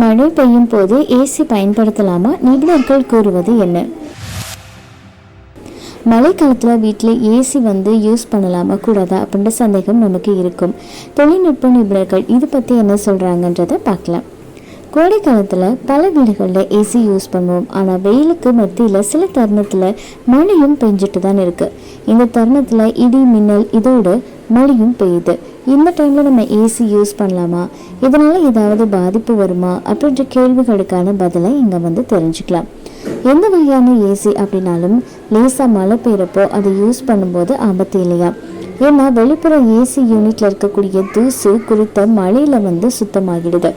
மழை பெய்யும் போது ஏசி பயன்படுத்தலாமா? நிபுணர்கள் கூறுவது என்ன? மழைக்காலத்தில் வீட்டில் ஏசி வந்து யூஸ் பண்ணலாமா கூடாதா? அப்படின்ற சந்தேகம் நமக்கு இருக்கும். தொழில்நுட்ப நிபுணர்கள் இது பற்றி என்ன சொல்கிறாங்கன்றதை பார்க்கலாம். கோடை காலத்தில் பல வீடுகளில் ஏசி யூஸ் பண்ணுவோம். ஆனால் வெயிலுக்கு மத்தியில் சில தருணத்தில் மழையும் பெஞ்சிட்டு தான் இருக்குது இந்த தருணத்தில் இடி மின்னல் இதோடு மழையும் பெய்யுது. இந்த டைமில் நம்ம ஏசி யூஸ் பண்ணலாமா? இதனால் ஏதாவது பாதிப்பு வருமா? அப்படின்ற கேள்விகளுக்கான பதிலை இங்கே வந்து தெரிஞ்சுக்கலாம். எந்த வகையான ஏசி அப்படின்னாலும் லேசாக மழை பெய்கிறப்போ அதை யூஸ் பண்ணும்போது ஆபத்து இல்லையா? ஏன்னா வெளிப்புற ஏசி யூனிட்ல இருக்கக்கூடிய தூசு குறித்த மழையில வந்து சுத்தமாகிடுது.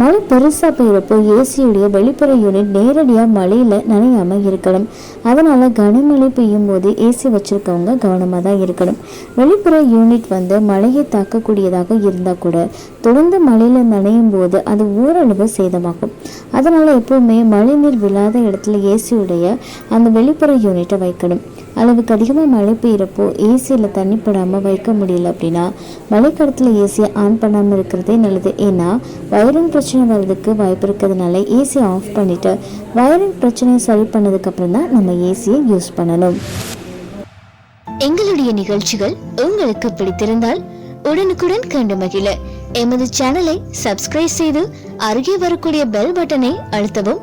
மழை பெருசா பெய்யறப்போ ஏசியுடைய வெளிப்புற யூனிட் நேரடியாக மழையில நனையாம இருக்கணும். அதனால கனமழை பெய்யும் போது ஏசி வச்சிருக்கவங்க கவனமாக தான் இருக்கணும். வெளிப்புற யூனிட் வந்து மழையை தாக்கக்கூடியதாக இருந்தால் கூட தொடர்ந்து மழையில நனையும் போது அது ஓரளவு சேதமாகும். அதனால எப்பவுமே மழைநீர் விழாத இடத்துல ஏசியுடைய அந்த வெளிப்புற யூனிட்டை வைக்கணும். அளவுக்கு அதிகமாக மழை பெய்கிறப்போ ஏசியில் தண்ணி படாமல் வைக்க முடியல அப்படின்னா மழைக்காலத்தில் ஏசியை ஆன் பண்ணாமல் இருக்கிறதே நல்லது. ஏன்னா வயரிங் பிரச்சனை வர்றதுக்கு வாய்ப்பு இருக்கிறதுனால ஏசியை ஆஃப் பண்ணிவிட்டு வயரிங் பிரச்சனையை சரி பண்ணதுக்கப்புறம் தான் நம்ம ஏசியை யூஸ் பண்ணணும். எங்களுடைய நிகழ்ச்சிகள் உங்களுக்கு பிடித்திருந்தால் உடனுக்குடன் கண்டு மகிழ. எமது சேனலை சப்ஸ்கிரைப் செய்து அருகே வரக்கூடிய பெல் பட்டனை அழுத்தவும்